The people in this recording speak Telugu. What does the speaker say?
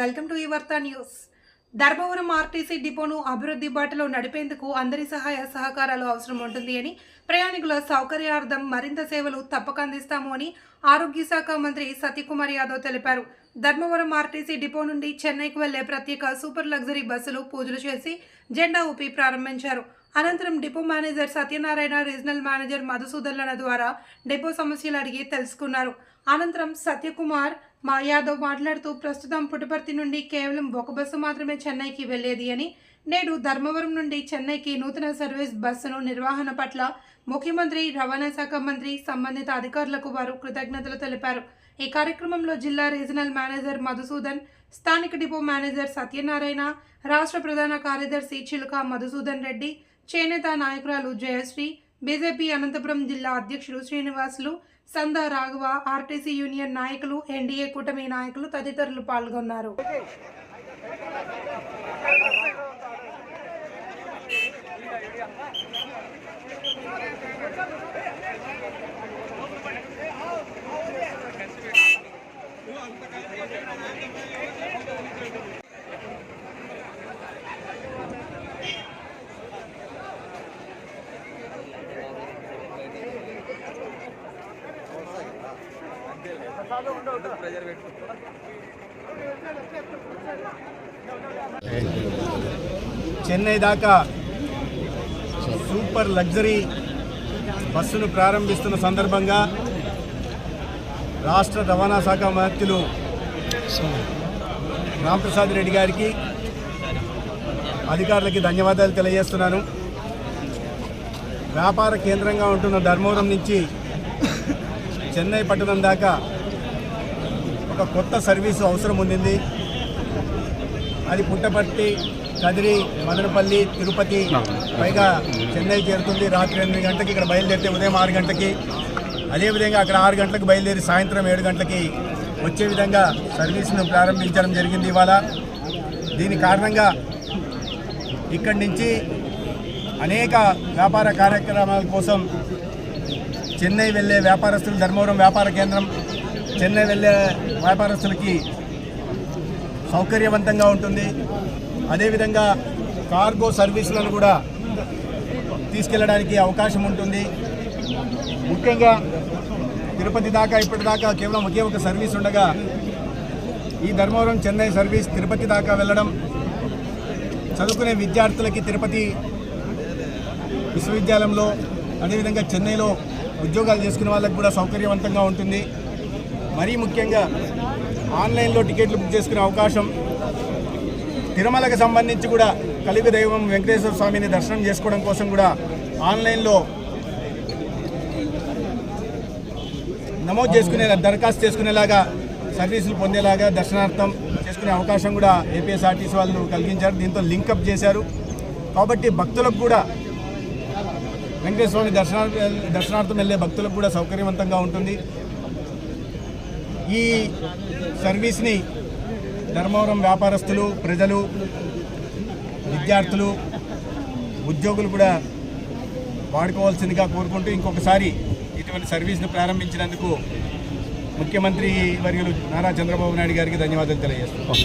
వెల్కమ్ టు ఈ వార్తా న్యూస్. ధర్మవరం ఆర్టీసీ డిపోను అభివృద్ధి బాటలో నడిపేందుకు అందరి సహాయ సహకారాలు అవసరం ఉంటుంది అని ప్రయాణికుల సౌకర్యార్థం మరింత సేవలు తప్పక అందిస్తాము అని ఆరోగ్య శాఖ మంత్రి సత్యకుమార్ యాదవ్ తెలిపారు. ధర్మవరం ఆర్టీసీ డిపో నుండి చెన్నైకి వెళ్ళే ప్రత్యేక సూపర్ లగ్జరీ బస్సులు పూజలు చేసి జెండా ఊపి ప్రారంభించారు. అనంతరం depot manager Satyanarayana regional manager మధుసూదన్ల ద్వారా డిపో సమస్యలు అడిగి తెలుసుకున్నారు. అనంతరం సత్యకుమార్ మా యాదవ్ మాట్లాడుతూ ప్రస్తుతం పుట్టపర్తి నుండి కేవలం ఒక బస్సు మాత్రమే చెన్నైకి వెళ్ళేది అని. నేడు ధర్మవరం నుండి చెన్నైకి నూతన సర్వీస్ బస్సును నిర్వహణ పట్ల ముఖ్యమంత్రి రవాణా శాఖ మంత్రి సంబంధిత అధికారులకు వారు కృతజ్ఞతలు తెలిపారు. ఈ కార్యక్రమంలో జిల్లా రీజనల్ మేనేజర్ మధుసూదన్ స్థానిక డిపో మేనేజర్ సత్యనారాయణ రాష్ట్ర ప్రధాన కార్యదర్శి చిలుక మధుసూదన్ రెడ్డి చేనేత నాయకురాలు జయశ్రీ బీజేపీ అనంతపురం జిల్లా అధ్యక్షుడు శ్రీనివాసులు సంద రాఘవ ఆర్టీసీ యూనియన్ నాయకులు ఎన్డీఏ కూటమి నాయకులు తదితరులు పాల్గొన్నారు. చెన్నై దాకా సూపర్ లగ్జరీ బస్సును ప్రారంభిస్తున్న సందర్భంగా రాష్ట్ర రవాణా శాఖ మంత్రులు రామప్రసాద్ రెడ్డి గారికి అధికారులకి ధన్యవాదాలు తెలియజేస్తున్నాను. వ్యాపార కేంద్రంగా ఉంటున్న ధర్మవరం నుంచి చెన్నై పట్టణం దాకా ఒక కొత్త సర్వీసు అవసరం ఉండింది. అది పుట్టపర్తి కదిరి మదనపల్లి తిరుపతి పైగా చెన్నై చేరుతుంది. రాత్రి ఎనిమిది గంటలకి ఇక్కడ బయలుదేరితే ఉదయం ఆరు గంటలకి. అదేవిధంగా అక్కడ ఆరు గంటలకు బయలుదేరి సాయంత్రం ఏడు గంటలకి వచ్చే విధంగా సర్వీస్ను ప్రారంభించడం జరిగింది ఇవాళ. దీని కారణంగా ఇక్కడి నుంచి అనేక వ్యాపార కార్యక్రమాల కోసం చెన్నై వెళ్ళే వ్యాపారస్తులు ధర్మవరం వ్యాపార కేంద్రం చెన్నై వెళ్ళే వ్యాపారస్తులకి సౌకర్యవంతంగా ఉంటుంది. అదేవిధంగా కార్గో సర్వీసులను కూడా తీసుకెళ్ళడానికి అవకాశం ఉంటుంది. ముఖ్యంగా తిరుపతి దాకా ఇప్పటిదాకా కేవలం ఒకే ఒక సర్వీస్ ఉండగా ఈ ధర్మవరం చెన్నై సర్వీస్ తిరుపతి దాకా వెళ్ళడం చదువుకునే విద్యార్థులకి తిరుపతి విశ్వవిద్యాలయంలో అదేవిధంగా చెన్నైలో ఉద్యోగాలు చేసుకునే వాళ్ళకి కూడా సౌకర్యవంతంగా ఉంటుంది. మరీ ముఖ్యంగా ఆన్లైన్లో టికెట్లు బుక్ చేసుకునే అవకాశం తిరుమలకు సంబంధించి కూడా కలిగ దైవం వెంకటేశ్వర స్వామిని దర్శనం చేసుకోవడం కోసం కూడా ఆన్లైన్లో నమోదు చేసుకునే దరఖాస్తు చేసుకునేలాగా సర్వీసులు పొందేలాగా దర్శనార్థం చేసుకునే అవకాశం కూడా ఏపీఎస్ఆర్టీసీ వాళ్ళు కలిగించారు. దీంతో లింకప్ చేశారు. కాబట్టి భక్తులకు కూడా వెంకటేశ్వర స్వామి దర్శనా దర్శనార్థం వెళ్ళే భక్తులకు కూడా సౌకర్యవంతంగా ఉంటుంది. ఈ సర్వీస్ని ధర్మవరం వ్యాపారస్తులు ప్రజలు విద్యార్థులు ఉద్యోగులు కూడా వాడుకోవాల్సిందిగా కోరుకుంటూ ఇంకొకసారి ఇటువంటి సర్వీస్ను ప్రారంభించినందుకు ముఖ్యమంత్రి వర్యులు నారా చంద్రబాబు నాయుడు గారికి ధన్యవాదాలు తెలియజేస్తున్నాం.